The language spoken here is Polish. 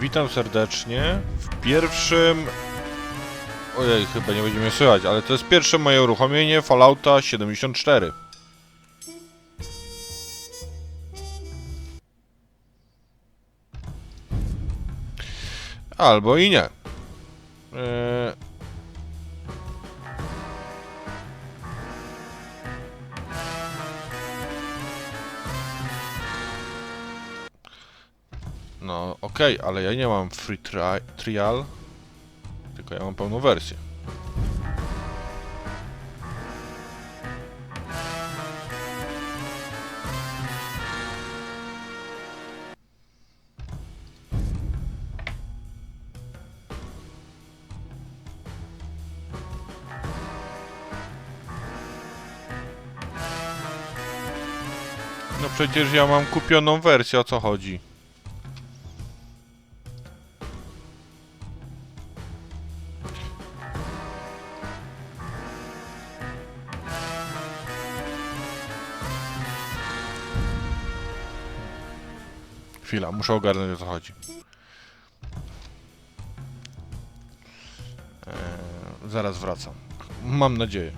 Witam serdecznie w pierwszym... Ojej, chyba nie będziemy słychać, ale to jest pierwsze moje uruchomienie Fallouta 74. Albo i nie. Eee... No, okej, ale ja nie mam free tri trial, tylko ja mam pełną wersję. No przecież ja mam kupioną wersję, o co chodzi? Chwila, muszę ogarnąć o co chodzi. Eee, zaraz wracam. Mam nadzieję.